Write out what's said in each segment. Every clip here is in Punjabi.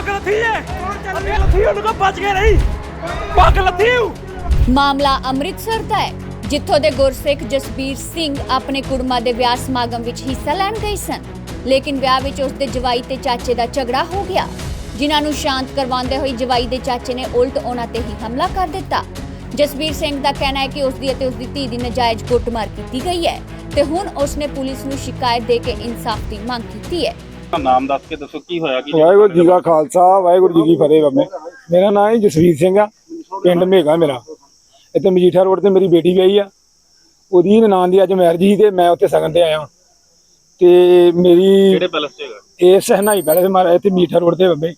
ਪੱਗ ਲੱਥੀ ਏ ਅੱਗੇ ਲੱਥੀ, ਉਹਨੂੰ ਕੋ ਬਚ ਕੇ ਨਹੀਂ। ਪੱਗ ਲੱਥੀ ਮਾਮਲਾ ਅੰਮ੍ਰਿਤਸਰ ਦਾ ਹੈ ਜਿੱਥੋਂ ਦੇ ਗੁਰਸਿੱਖ ਜਸਬੀਰ ਸਿੰਘ ਆਪਣੇ ਕੁੜਮਾ ਦੇ ਵਿਆਹ ਸਮਾਗਮ ਵਿੱਚ ਹਿੱਸਾ ਲੈਣ ਗਏ ਸਨ। ਲੇਕਿਨ ਵਿਆਹ ਵਿੱਚ ਉਸ ਦੇ ਜਵਾਈ ਤੇ ਚਾਚੇ ਦਾ ਝਗੜਾ ਹੋ ਗਿਆ। ਜਿਨ੍ਹਾਂ ਨੂੰ ਸ਼ਾਂਤ ਕਰਵਾਉਂਦੇ ਹੋਏ ਜਵਾਈ ਦੇ ਚਾਚੇ ਨੇ ਉਲਟ ਉਹਨਾਂ ਤੇ ਹੀ ਹਮਲਾ ਕਰ ਦਿੱਤਾ। ਜਸਬੀਰ ਸਿੰਘ ਦਾ ਕਹਿਣਾ ਹੈ ਕਿ ਉਸ ਦੀ ਅਤੇ ਉਸ ਦੀ ਧੀ ਦੀ ਨਜਾਇਜ਼ ਕੁੱਟਮਾਰ ਕੀਤੀ ਗਈ ਹੈ ਤੇ ਹੁਣ ਉਸ ਨੇ ਪੁਲਿਸ ਨੂੰ ਸ਼ਿਕਾਇਤ ਦੇ ਕੇ ਇਨਸਾਫ ਦੀ ਮੰਗ ਕੀਤੀ ਹੈ। ਨਾਮ ਦੱਸ ਕੇ ਦੱਸੋ ਕੀ ਹੋਇਆ ਕੀ ਵਾਹਿਗੁਰੂ ਜੀ ਕਾ ਖਾਲਸਾ ਵਾਹਿਗੁਰੂ ਜੀ ਕੀ ਫਤਿਹ ਬਾਬੇ। ਮੇਰਾ ਨਾਮ ਹੈ ਜਸਵੀਰ ਸਿੰਘ ਆ ਪਿੰਡ ਮੇਗਾ ਮੇਰਾ। ਇੱਥੇ ਮਜੀਠਾ ਰੋਡ ਤੇ ਮੇਰੀ ਬੇਟੀ ਵਿਆਹੀ ਆ। ਉਹਦੀ ਨਨਾਣ ਦੀ ਅੱਜ ਮੈਰਿਜ ਸੀ ਤੇ ਮੈਂ ਉੱਥੇ ਸਗਨ ਤੇ ਆਇਆ। ਤੇ ਮੇਰੀ ਕਿਹੜੇ ਪੈਲਸ 'ਚ ਹੈਗਾ? ਇਹ ਸਹਨਾਈ ਪਹਿਲੇ ਮਾਰਾ ਇੱਥੇ ਮਜੀਠਾ ਰੋਡ ਤੇ ਬੱਬੇ।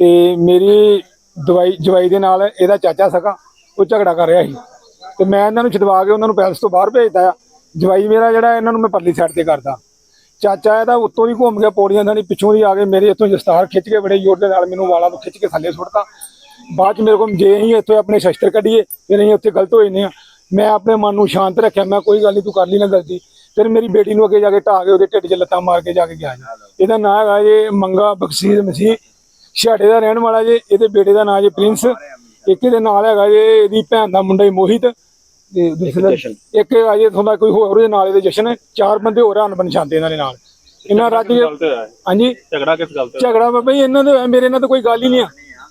ਤੇ ਮੇਰੀ ਦਵਾਈ ਜਵਾਈ ਦੇ ਨਾਲ ਇਹਦਾ ਚਾਚਾ ਸਗਾ ਉਹ ਝਗੜਾ ਕਰ ਰਿਹਾ ਸੀ। ਤੇ ਮੈਂ ਇਹਨਾਂ ਨੂੰ ਛਡਵਾ ਕੇ ਉਹਨਾਂ ਨੂੰ ਪੈਲਸ ਤੋਂ ਬਾਹਰ ਭੇਜਦਾ ਆ। ਜਵਾਈ ਮੇਰਾ ਜਿਹੜਾ ਇਹਨਾਂ ਨੂੰ ਮੈਂ ਪਰਲੀ ਸਾਈਡ ਤੇ ਕਰਦਾ। ਚਾਚਾ ਇਹਦਾ ਉੱਤੋਂ ਦੀ ਘੁੰਮ ਗਿਆ, ਪੌੜੀਆਂ ਦਾ ਨਹੀਂ ਪਿੱਛੋਂ ਦੀ ਆ ਕੇ ਮੇਰੇ ਇੱਥੋਂ ਦਸਤਾਰ ਖਿੱਚ ਕੇ ਬੜੇ ਜ਼ੋਰ ਦੇ ਨਾਲ ਮੈਨੂੰ ਵਾਲਾਂ ਨੂੰ ਖਿੱਚ ਕੇ ਥੱਲੇ ਸੁੱਟਤਾ। ਬਾਅਦ ਚ ਮੇਰੇ ਕੋਲ ਜੇ ਅਸੀਂ ਇੱਥੇ ਆਪਣੇ ਸ਼ਸਤਰ ਕੱਢੀਏ ਫਿਰ ਅਸੀਂ ਉੱਥੇ ਗਲਤ ਹੋ ਜਾਂਦੇ ਆ। ਮੈਂ ਆਪਣੇ ਮਨ ਨੂੰ ਸ਼ਾਂਤ ਰੱਖਿਆ, ਮੈਂ ਕੋਈ ਗੱਲ ਨਹੀਂ ਤੂੰ ਕਰ ਲਈ ਨਾ ਗਲਤੀ। ਫਿਰ ਮੇਰੀ ਬੇਟੀ ਨੂੰ ਅੱਗੇ ਜਾ ਕੇ ਢਾਹ ਕੇ ਉਹਦੇ ਢਿੱਡ 'ਚ ਲੱਤਾਂ ਮਾਰ ਕੇ ਜਾ ਕੇ ਗਿਆ ਇਹਦਾ ਨਾਂ ਹੈਗਾ ਜੇ ਮੰਗਾ ਬਖਸ਼ੀਰ ਮਸੀਹ ਛਾੜੇ ਦਾ ਰਹਿਣ ਵਾਲਾ ਜੇ, ਇਹਦੇ ਬੇਟੇ ਦਾ ਨਾਂ ਜੇ ਪ੍ਰਿੰਸ, ਇੱਕ ਇਹਦੇ ਨਾਲ ਹੈਗਾ ਜੇ ਇਹਦੀ ਭੈਣ ਦਾ ਮੁੰਡਾ ਹੀ ਮੋਹਿਤ। ਤੇ ਦੂਸਰਾ ਇੱਕ ਹੈਗਾ ਜੇ ਤੁਹਾਨੂੰ ਕੋਈ ਹੋਰ ਉਹਦੇ ਨਾਲ ਇਹਦੇ ਜਸ਼ਨ ਹੈ। ਚਾਰ ਬੰਦੇ ਹੋਰ ਹਨ ਪਛਾਣਦੇ ਇਹਨਾਂ ਦੇ ਨਾਲ। ਇਹਨਾਂ ਰੱਜ ਹੈ? ਹਾਂਜੀ। ਝਗੜਾ ਕਿਸ ਗੱਲ ਤੇ? ਝਗੜਾ ਬਾਬਾ ਜੀ ਇਹਨਾਂ ਦੇ ਮੇਰੇ ਨਾਲ ਤਾਂ ਕੋਈ ਗੱਲ ਹੀ ਨਹੀਂ ਆ।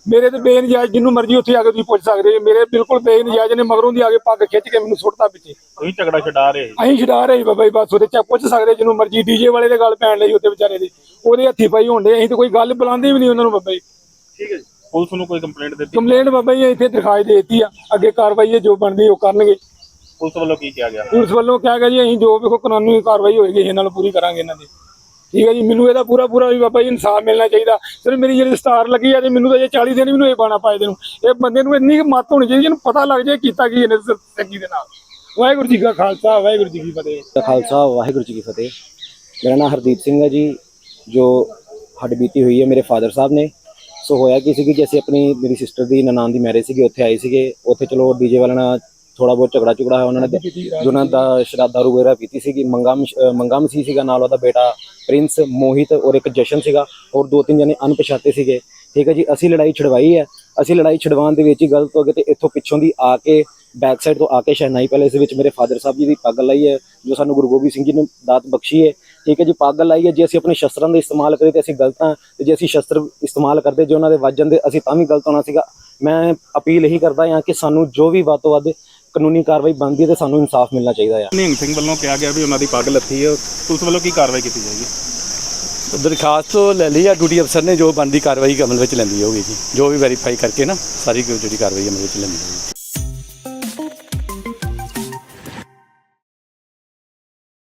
ਮੇਰੇ ਤੇ ਬੇਨਜਾਇਜ਼ ਜਿੰਨੂੰ ਮਰਜ਼ੀ ਉੱਥੇ ਆ ਕੇ ਤੁਸੀਂ ਪੁੱਛ ਸਕਦੇ ਜੀ ਮੇਰੇ ਬਿਲਕੁਲ ਬੇਨਜਾਇਜ਼ ਨੇ ਮਗਰੋਂ ਦੀ ਆ ਕੇ ਪੱਗ ਖਿੱਚ ਕੇ ਮੈਨੂੰ ਸੁੱਟਤਾ ਪਿੱਛੇ। ਤੁਸੀਂ ਝਗੜਾ ਛਡਾ ਰਹੇ। ਅਸੀਂ ਛਡਾ ਰਹੇ ਬਾਬਾ ਜੀ ਬਸ ਉਹਦੇ ਚ ਪੁੱਛ ਸਕਦੇ ਜਿਹਨੂੰ ਮਰਜ਼ੀ ਡੀਜੇ ਵਾਲੇ ਦੇ ਗੱਲ ਪੈਣ ਲਈ ਉੱਤੇ ਵਿਚਾਰੇ ਦੇ। ਉਹਦੇ ਹੱਥੀ ਪਾਈ ਹੁੰਦੇ ਅਸੀਂ ਤਾਂ ਕੋਈ ਗੱਲ ਬੁਲਾਉਂਦੇ ਵੀ ਨਹੀਂ ਉਹਨਾਂ ਨੂੰ ਬਾਬਾ ਜੀ। ਠੀਕ ਹੈ ਜੀ। ਪੁਲਿਸ ਨੂੰ ਕੋਈ ਕੰਪਲੇਂਟ ਦਿੱਤੀ? ਕੰਪਲੇਂਟ ਬਾਬਾ ਜੀ ਇੱਥੇ ਦਿਖਾਈ ਦੇ ਦਿੱਤੀ ਆ। ਅੱਗੇ ਕਾਰਵਾਈ ਹੈ ਜੋ ਬਣਦੀ ਉਹ ਕਰਨਗੇ। ਪੁਲਿਸ ਵੱਲੋਂ ਕੀ ਕਿਹਾ ਗਿਆ? ਪੁਲਿਸ ਵੱਲੋਂ ਕਿਹਾ ਗਿਆ ਜੀ ਅਸੀਂ ਜੋ ਵੀ ਕੋਈ ਕਾਨੂੰਨੀ ਕਾਰਵਾਈ ਹੋਏਗੀ ਇਹਨਾਂ ਨੂੰ ਪੂਰੀ ਕਰਾਂਗੇ ਇਹਨਾਂ ਦੀ। ਠੀਕ ਹੈ ਜੀ ਮੈਨੂੰ ਇਹਦਾ ਪੂਰਾ ਪੂਰਾ ਵੀ ਬਾਬਾ ਜੀ ਇਨਸਾਫ ਮਿਲਣਾ ਚਾਹੀਦਾ। ਸਿਰ ਮੇਰੀ ਜਿਹੜੀ ਸਟਾਰ ਲੱਗੀ ਆ ਤੇ ਮੈਨੂੰ ਤਾਂ ਜੇ 40 ਦਿਨ ਵੀ ਨੂੰ ਇਹ ਬਾਣਾ ਪਾਏ ਦੇ ਨੂੰ। ਇਹ ਬੰਦੇ ਨੂੰ ਇੰਨੀ ਮੱਤ ਹੋਣੀ ਚਾਹੀਦੀ ਜਿਹਨੂੰ ਪਤਾ ਲੱਗ ਜਾਏ ਕੀਤਾ ਕੀ ਇਹਨੇ ਸੱਗੀ ਦੇ ਨਾਲ। ਵਾਹਿਗੁਰੂ ਜੀ ਕਾ ਖਾਲਸਾ ਵਾਹਿਗੁਰੂ ਜੀ ਕੀ ਫਤਿਹ। ਖਾਲਸਾ ਵਾਹਿਗੁਰੂ ਜੀ ਕੀ ਫਤਿਹ। ਮੇਰਾ ਨਾਮ ਹਰਦੀਪ ਸਿੰਘ ਹੈ ਜੀ ਜੋ ਹੱਡ ਬੀਤੀ ਹੋਈ ਹੈ ਮੇਰੇ ਫਾਦਰ ਸਾਹਿਬ ਨੇ। ਸੋ ਹੋਇਆ ਕੀ ਸੀ ਕਿ ਅਸੀਂ ਆਪਣੀ ਮੇਰੀ ਸਿਸਟਰ ਦੀ ਨਨਾਣ ਦੀ ਮੈਰਿਜ ਸੀਗੀ ਉੱਥੇ ਆਏ ਸੀਗੇ। ਉੱਥੇ ਚਲੋ ਡੀਜੇ ਵਾਲਿਆਂ ਨਾਲ ਥੋੜਾ ਬਹੁਤ ਝਗੜਾ ਝੁਗੜਾ ਹੋਇਆ ਉਹਨਾਂ ਨੇ ਜੁਨਾ ਦਾ ਸ਼ਰਾਬ ਦਾਰੂ ਵਗੈਰਾ ਪੀਤੀ ਸੀਗੀ ਮੰਗਮ ਮੰਗਮ ਸੀ ਸੀਗਾ ਨਾਲ ਉਹਦਾ ਬੇਟਾ ਪ੍ਰਿੰਸ ਮੋਹਿਤ ਔਰ ਇੱਕ ਜਸ਼ਨ ਸੀਗਾ ਔਰ ਦੋ ਤਿੰਨ ਜਣੇ ਅਣਪਛਾਤੇ ਸੀਗੇ। ਠੀਕ ਹੈ ਜੀ ਅਸੀਂ ਲੜਾਈ ਛਡਵਾਈ ਹੈ। ਅਸੀਂ ਲੜਾਈ ਛਡਵਾਉਣ ਦੇ ਵਿੱਚ ਹੀ ਗਲਤ ਹੋ ਗਏ ਤੇ ਇੱਥੋਂ ਪਿੱਛੋਂ ਦੀ ਆ ਕੇ ਬੈਕ ਸਾਈਡ ਤੋਂ ਆ ਕੇ ਸ਼ਹਿਨਾਈ ਪੈਲੇਸ ਦੇ ਵਿੱਚ ਮੇਰੇ ਫਾਦਰ ਸਾਹਿਬ ਜੀ ਦੀ ਪੱਗ ਲਾਈ ਹੈ ਜੋ ਸਾਨੂੰ ਗੁਰੂ ਗੋਬਿੰਦ ਸਿੰਘ ਜੀ ਨੇ ਦਾਤ ਬਖਸ਼ੀ ਹੈ। ਠੀਕ ਹੈ ਜੀ ਪੱਗ ਲਾਈ ਹੈ ਜੇ ਅਸੀਂ ਆਪਣੇ ਸ਼ਸਤਰਾਂ ਦਾ ਇਸਤੇਮਾਲ ਕਰੀਏ ਤੇ ਅਸੀਂ ਗਲਤ ਹਾਂ ਤੇ ਜੇ ਅਸੀਂ ਸ਼ਸਤਰ ਇਸਤੇਮਾਲ ਕਰਦੇ ਜੇ ਉਹਨਾਂ ਦੇ ਵੱਜ ਜਾਂਦੇ ਅਸੀਂ ਤਾਂ ਵੀ ਗਲਤ ਹੋਣਾ ਸੀਗਾ। ਮੈਂ ਅਪੀਲ ਇਹੀ ਕਰਦਾ ਹਾਂ ਕਿ ਸਾਨੂੰ ਜੋ ਵੀ ਵੱਧ ਤੋਂ ਵੱਧ ਕਾਨੂੰਨੀ ਕਾਰਵਾਈ ਬਣਦੀ ਹੈ ਤੇ ਸਾਨੂੰ ਇਨਸਾਫ ਮਿਲਣਾ ਚਾਹੀਦਾ ਹੈ ਨਿਹੰਗ ਸਿੰਘ ਵੱਲੋਂ ਕਿਹਾ ਗਿਆ ਵੀ ਉਹਨਾਂ ਦੀ ਪੱਗ ਲੱਥੀ ਹੈ। ਪੁਲਿਸ ਵੱਲੋਂ ਕੀ ਕਾਰਵਾਈ ਕੀਤੀ ਜਾਏਗੀ? ਦਰਖਾਸਤ ਤੋਂ ਲੈ ਲਈ ਆ ਡਿਊਟੀ ਅਫਸਰ ਨੇ ਜੋ ਬਣਦੀ ਕਾਰਵਾਈ ਅਮਲ ਵਿੱਚ ਲੈਂਦੀ ਹੋਊਗੀ ਜੀ ਜੋ ਵੀ ਵੈਰੀਫਾਈ ਕਰਕੇ ਨਾ ਸਾਰੀ ਜਿਹੜੀ ਕਾਰਵਾਈ ਅਮਲ ਵਿੱਚ ਲੈਂਦੀ ਹੋਊਗੀ